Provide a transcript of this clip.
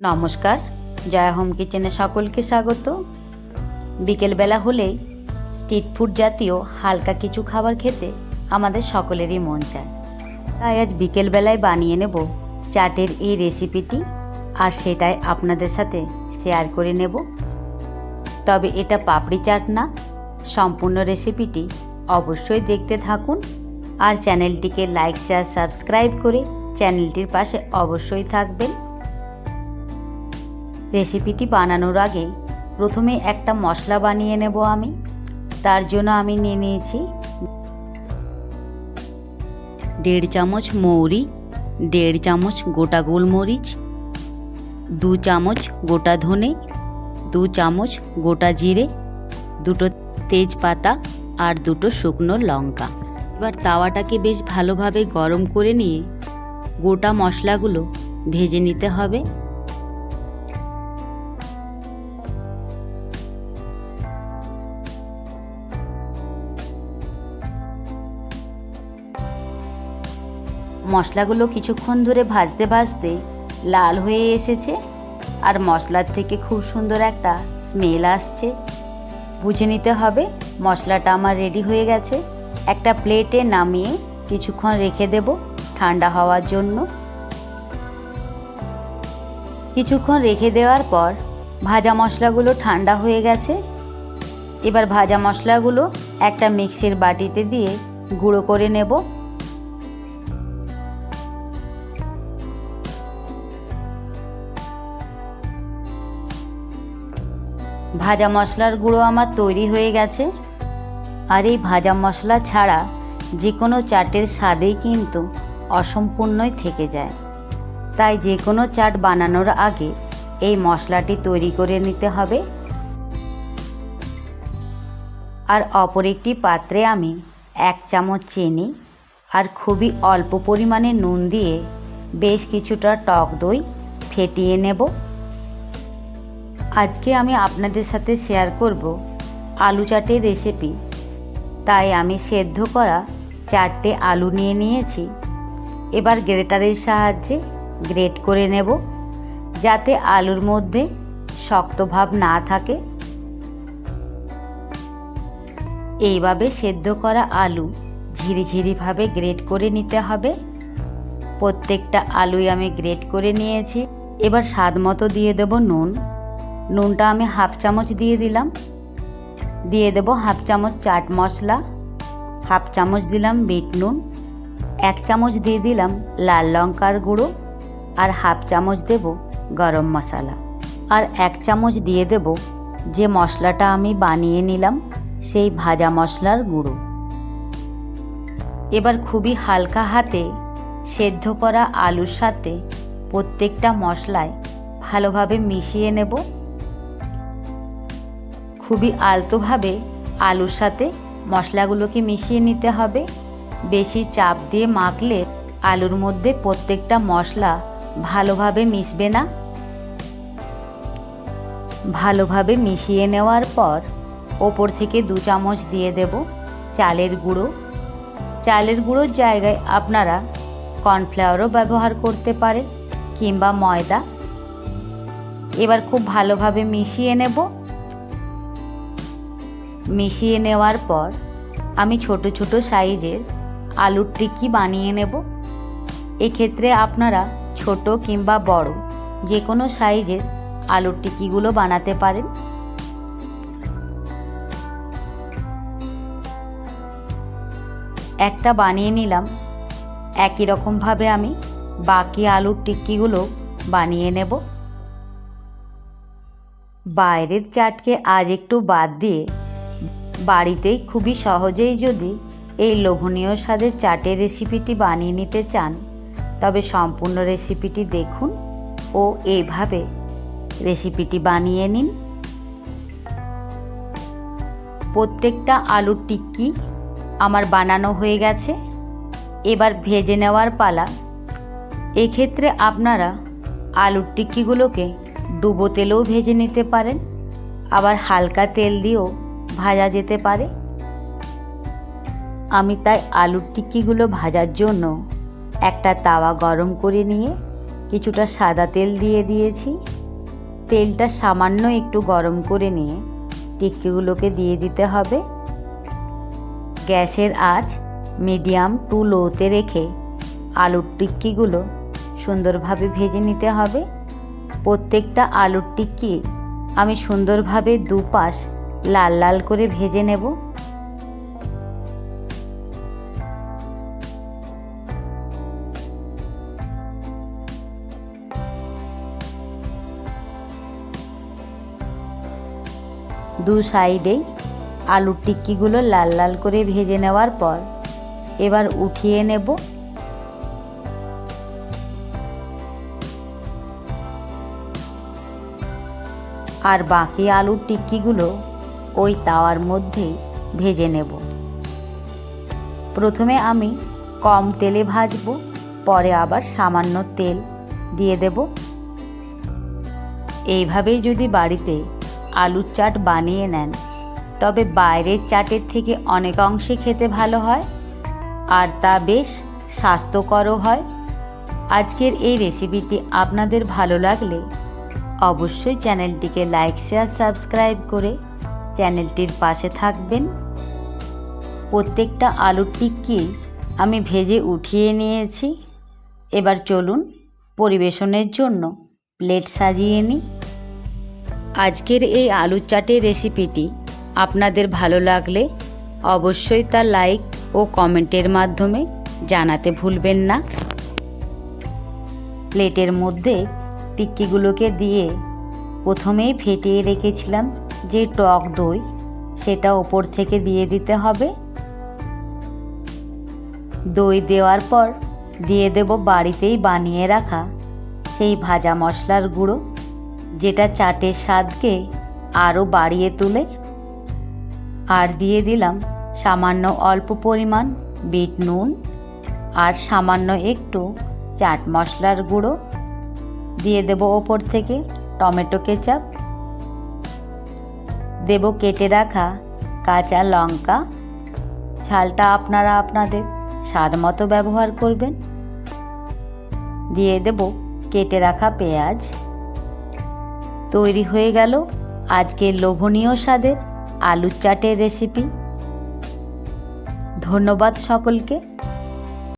নমস্কার, জয়া হোম কিচেনে সকলকে স্বাগত। বিকেলবেলা হলেই স্ট্রিট ফুড জাতীয় হালকা কিছু খাবার খেতে আমাদের সকলেরই মন চায়। তাই আজ বিকেলবেলায় বানিয়ে নেব চাটের এই রেসিপিটি আর সেটাই আপনাদের সাথে শেয়ার করে নেব। তবে এটা পাপড়ি চাট না, সম্পূর্ণ রেসিপিটি অবশ্যই দেখতে থাকুন আর চ্যানেলটিকে লাইক, শেয়ার, সাবস্ক্রাইব করে চ্যানেলটির পাশে অবশ্যই থাকবেন। রেসিপিটি বানানোর আগে প্রথমে একটা মশলা বানিয়ে নেব আমি। তার জন্য আমি নিয়ে নিয়েছি দেড় চামচ মৌরি, দেড় চামচ গোটা গোলমরিচ, দু চামচ গোটা ধনে, দু চামচ গোটা জিরে, দুটো তেজপাতা আর দুটো শুকনো লঙ্কা। এবার তাওয়াটাকে বেশ ভালোভাবে গরম করে নিয়ে গোটা মশলাগুলো ভেজে নিতে হবে। মশলাগুলো কিছুক্ষণ ধরে ভাজতে ভাজতে লাল হয়ে এসেছে আর মশলার থেকে খুব সুন্দর একটা স্মেল আসছে। বুঝে নিতে হবে মশলাটা আমার রেডি হয়ে গেছে। একটা প্লেটে নামিয়ে কিছুক্ষণ রেখে দেব ঠান্ডা হওয়ার জন্য। কিছুক্ষণ রেখে দেওয়ার পর ভাজা মশলাগুলো ঠান্ডা হয়ে গেছে। এবার ভাজা মশলাগুলো একটা মিক্সির বাটিতে দিয়ে গুঁড়ো করে নেব। ভাজা মশলার গুঁড়ো আমার তৈরি হয়ে গেছে। আর এই ভাজা মশলা ছাড়া যে কোনো চাটের স্বাদেই কিন্তু অসম্পূর্ণই থেকে যায়। তাই যে কোনো চাট বানানোর আগে এই মশলাটি তৈরি করে নিতে হবে। আর অপর একটি পাত্রে আমি এক চামচ চিনি আর খুবই অল্প পরিমাণে নুন দিয়ে বেশ কিছুটা টক দই ফেটিয়ে নেব। আজকে আমি আপনাদের সাথে শেয়ার করব আলু চাটের রেসিপি তাই আমি সেদ্ধ করা চারটে আলু নিয়ে নিয়েছি। এবার গ্রেটারের সাহায্যে গ্রেট করে নেব, যাতে আলুর মধ্যে শক্ত ভাব না থাকে। এইভাবে সেদ্ধ করা আলু ঝিরিঝিরিভাবে গ্রেট করে নিতে হবে। প্রত্যেকটা আলুই আমি গ্রেট করে নিয়েছি। এবার স্বাদ মতো দিয়ে দেব নুন। নুনটা আমি হাফ চামচ দিয়ে দিলাম। দিয়ে দেব হাফ চামচ চাট মশলা, হাফ চামচ দিলাম বিট নুন, এক চামচ দিয়ে দিলাম লাল লঙ্কার গুঁড়ো আর হাফ চামচ দেব গরম মশলা। আর এক চামচ দিয়ে দেব যে মশলাটা আমি বানিয়ে নিলাম সেই ভাজা মশলার গুঁড়ো। এবার খুবই হালকা হাতে সেদ্ধ করা আলুর সাথে প্রত্যেকটা মশলায় ভালোভাবে মিশিয়ে নেব। খুবই আলতোভাবে আলুর সাথে মশলাগুলোকে মিশিয়ে নিতে হবে। বেশি চাপ দিয়ে মাখলে আলুর মধ্যে প্রত্যেকটা মশলা ভালোভাবে মিশবে না। ভালোভাবে মিশিয়ে নেওয়ার পর ওপর থেকে দু চামচ দিয়ে দেব চালের গুঁড়ো। চালের গুঁড়োর জায়গায় আপনারা কর্নফ্লাওয়ারও ব্যবহার করতে পারেন কিংবা ময়দা। এবার খুব ভালোভাবে মিশিয়ে নেব। মিশিয়ে নেওয়ার পর আমি ছোট ছোট সাইজের আলুর টিক্কি বানিয়ে নেব। এক্ষেত্রে আপনারা ছোট কিংবা বড় যে কোনো সাইজের আলুর টিক্কিগুলো বানাতে পারেন। একটা বানিয়ে নিলাম। একই রকমভাবে আমি বাকি আলুর টিক্কিগুলো বানিয়ে নেব। বাইরের চাটকে আজ একটু বাদ দিয়ে বাড়িতেই খুবই সহজেই যদি এই লোভনীয় স্বাদের চাটের রেসিপিটি বানিয়ে নিতে চান, তবে সম্পূর্ণ রেসিপিটি দেখুন ও এইভাবে রেসিপিটি বানিয়ে নিন। প্রত্যেকটা আলুর টিক্কি আমার বানানো হয়ে গেছে। এবার ভেজে নেওয়ার পালা। এক্ষেত্রে আপনারা আলুর টিক্কিগুলোকে ডুবো তেলেও ভেজে নিতে পারেন। আবার হালকা তেল দিয়েও ভাজা যেতে পারে। আমি তাই আলুর টিক্কিগুলো ভাজার জন্য একটা তাওয়া গরম করে নিয়ে কিছুটা সাদা তেল দিয়ে দিয়েছি। তেলটা সামান্য একটু গরম করে নিয়ে টিক্কিগুলোকে দিয়ে দিতে হবে। গ্যাসের আঁচ মিডিয়াম টু লোতে রেখে আলুর টিক্কিগুলো সুন্দরভাবে ভেজে নিতে হবে। প্রত্যেকটা আলুর টিক্কি আমি সুন্দরভাবে দুপাশ লাল লাল করে ভেজে নেব। দু সাইডেই আলুর টিক্কিগুলো লাল লাল করে ভেজে নেওয়ার পর এবার উঠিয়ে নেব। আর বাকি আলুর টিক্কিগুলো ওই তাওয়ার মধ্যেই ভেজে নেব। প্রথমে আমি কম তেলে ভাজবো, পরে আবার সামান্য তেল দিয়ে দেব। এইভাবেই যদি বাড়িতে আলুর চাট বানিয়ে নেন, তবে বাইরের চাটের থেকে অনেক অংশে খেতে ভালো হয়, আর তা বেশ স্বাস্থ্যকরও হয়। আজকের এই রেসিপিটি আপনাদের ভালো লাগলে অবশ্যই চ্যানেলটিকে লাইক, শেয়ার, সাবস্ক্রাইব করে চ্যানেলটির পাশে থাকবেন। প্রত্যেকটা আলুর টিক্কি আমি ভেজে উঠিয়ে নিয়েছি। এবার চলুন পরিবেশনের জন্য প্লেট সাজিয়ে নিই। আজকের এই আলুর চাটের রেসিপিটি আপনাদের ভালো লাগলে অবশ্যই তা লাইক ও কমেন্টের মাধ্যমে জানাতে ভুলবেন না। প্লেটের মধ্যে টিক্কিগুলোকে দিয়ে প্রথমেই ফেটিয়ে রেখেছিলাম। যে টক দই, সেটা ওপর থেকে দিয়ে দিতে হবে। দই দেওয়ার পর দিয়ে দেব বাড়িতেই বানিয়ে রাখা সেই ভাজা মশলার গুঁড়ো, যেটা চাটের স্বাদকে আরও বাড়িয়ে তুলে। আর দিয়ে দিলাম সামান্য অল্প পরিমাণ বিট নুন আর সামান্য একটু চাট মশলার গুঁড়ো। দিয়ে দেব ওপর থেকে টমেটো কেচাপ দেব কেটে রাখা কাঁচা লঙ্কা। ঝালটা আপনারা আপনাদের স্বাদ মতো ব্যবহার করবেন। দিয়ে দেব কেটে রাখা পেঁয়াজ। তৈরি হয়ে গেল আজকের লোভনীয় স্বাদের আলুর চাটের রেসিপি। ধন্যবাদ সকলকে।